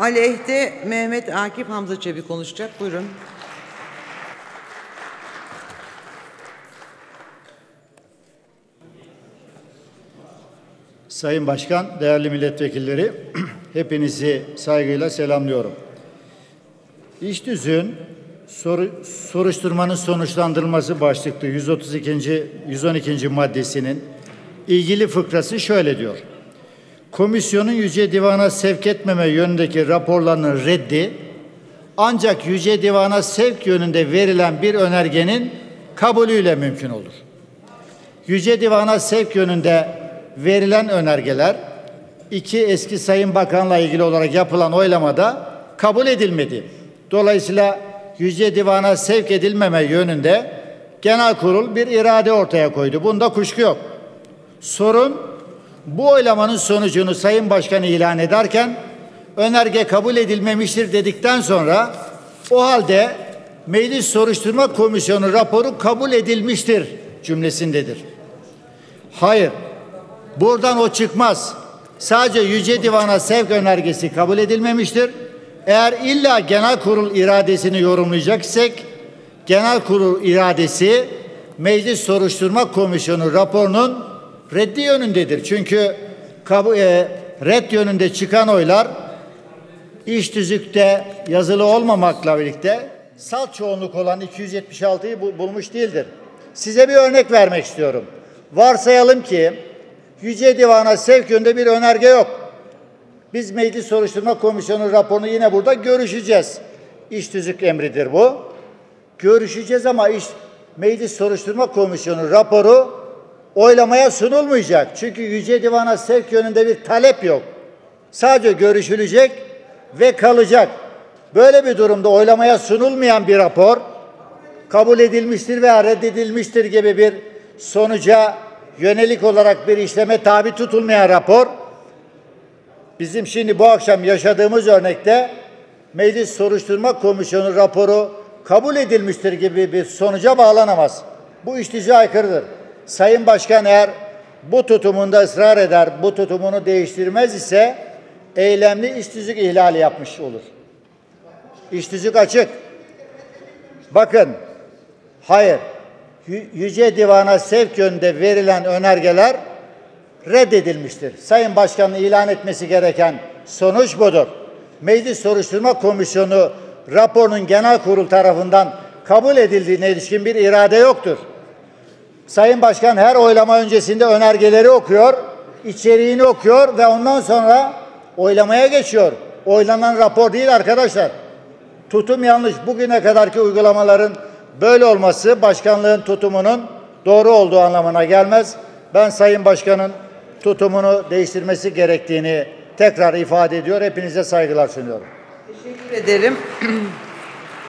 Aleyhte Mehmet Akif Hamza Çebi konuşacak. Buyurun. Sayın Başkan, değerli milletvekilleri, hepinizi saygıyla selamlıyorum. İştüzün soru, soruşturmanın sonuçlandırılması başlıklı 132. 112. maddesinin ilgili fıkrası şöyle diyor. Komisyonun Yüce Divan'a sevk etmeme yönündeki raporlarının reddi ancak Yüce Divan'a sevk yönünde verilen bir önergenin kabulüyle mümkün olur. Yüce Divan'a sevk yönünde verilen önergeler iki eski Sayın Bakan'la ilgili olarak yapılan oylamada kabul edilmedi. Dolayısıyla Yüce Divan'a sevk edilmeme yönünde genel kurul bir irade ortaya koydu. Bunda kuşku yok. Sorun bu oylamanın sonucunu Sayın Başkan ilan ederken önerge kabul edilmemiştir dedikten sonra o halde Meclis Soruşturma Komisyonu raporu kabul edilmiştir cümlesindedir. Hayır. Buradan o çıkmaz. Sadece Yüce Divan'a sevk önergesi kabul edilmemiştir. Eğer illa genel kurul iradesini yorumlayacak isek genel kurul iradesi Meclis Soruşturma Komisyonu raporunun reddi yönündedir. Çünkü kabul, e, red yönünde çıkan oylar iş tüzükte yazılı olmamakla birlikte salt çoğunluk olan 276'yı bu, bulmuş değildir. Size bir örnek vermek istiyorum. Varsayalım ki Yüce Divan'a sevk yönünde bir önerge yok. Biz Meclis Soruşturma Komisyonu raporunu yine burada görüşeceğiz. İş tüzük emridir bu. Görüşeceğiz ama iş Meclis Soruşturma Komisyonu raporu oylamaya sunulmayacak. Çünkü Yüce Divan'a sevk yönünde bir talep yok. Sadece görüşülecek ve kalacak. Böyle bir durumda oylamaya sunulmayan bir rapor kabul edilmiştir veya reddedilmiştir gibi bir sonuca yönelik olarak bir işleme tabi tutulmayan rapor bizim şimdi bu akşam yaşadığımız örnekte Meclis Soruşturma Komisyonu raporu kabul edilmiştir gibi bir sonuca bağlanamaz. Bu iştice aykırıdır. Sayın Başkan eğer bu tutumunda ısrar eder, bu tutumunu değiştirmez ise eylemli iştüzük ihlali yapmış olur. İştüzük açık. Bakın, hayır, Yüce Divan'a sevk yönünde verilen önergeler reddedilmiştir. Sayın Başkan'ın ilan etmesi gereken sonuç budur. Meclis Soruşturma Komisyonu raporunun genel kurul tarafından kabul edildiğine ilişkin bir irade yoktur. Sayın Başkan her oylama öncesinde önergeleri okuyor, içeriğini okuyor ve ondan sonra oylamaya geçiyor. Oylanan rapor değil arkadaşlar. Tutum yanlış. Bugüne kadarki uygulamaların böyle olması başkanlığın tutumunun doğru olduğu anlamına gelmez. Ben Sayın Başkan'ın tutumunu değiştirmesi gerektiğini tekrar ifade ediyor. Hepinize saygılar sunuyorum. Teşekkür ederim.